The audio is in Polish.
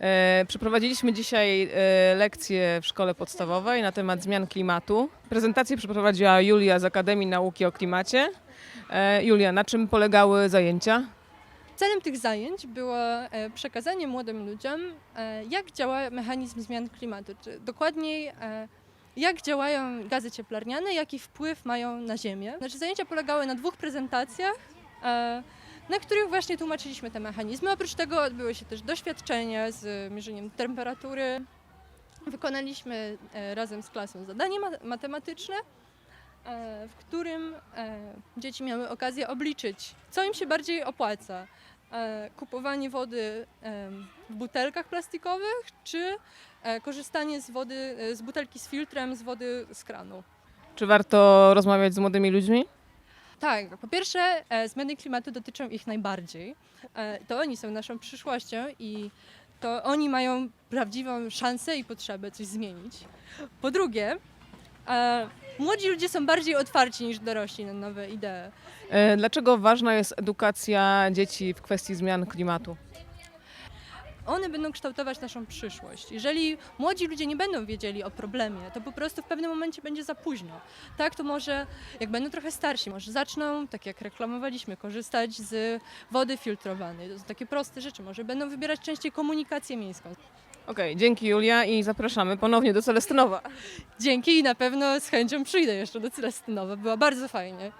E, Przeprowadziliśmy dzisiaj e, lekcję w szkole podstawowej na temat zmian klimatu. Prezentację przeprowadziła Julia z Akademii Nauki o Klimacie. E, Julia, na czym polegały zajęcia? Celem tych zajęć było przekazanie młodym ludziom, jak działa mechanizm zmian klimatu, czy dokładniej jak działają gazy cieplarniane, jaki wpływ mają na Ziemię. Znaczy zajęcia polegały na dwóch prezentacjach, na których właśnie tłumaczyliśmy te mechanizmy. Oprócz tego odbyły się też doświadczenia z mierzeniem temperatury. Wykonaliśmy e, razem z klasą zadanie ma- matematyczne, e, w którym e, dzieci miały okazję obliczyć, co im się bardziej opłaca. Kupowanie wody w butelkach plastikowych, czy korzystanie z wody, z butelki z filtrem, z wody z kranu. Czy warto rozmawiać z młodymi ludźmi? Tak, po pierwsze e, zmiany klimatu dotyczą ich najbardziej. E, To oni są naszą przyszłością i to oni mają prawdziwą szansę i potrzebę coś zmienić. Po drugie, e, młodzi ludzie są bardziej otwarci niż dorośli na nowe idee. Dlaczego ważna jest edukacja dzieci w kwestii zmian klimatu? One będą kształtować naszą przyszłość. Jeżeli młodzi ludzie nie będą wiedzieli o problemie, to po prostu w pewnym momencie będzie za późno. Tak, to może jak będą trochę starsi, może zaczną, tak jak reklamowaliśmy, korzystać z wody filtrowanej. To są takie proste rzeczy. Może będą wybierać częściej komunikację miejską. Okej, dzięki Julia i zapraszamy ponownie do Celestynowa. Dzięki i na pewno z chęcią przyjdę jeszcze do Celestynowa. Była bardzo fajnie.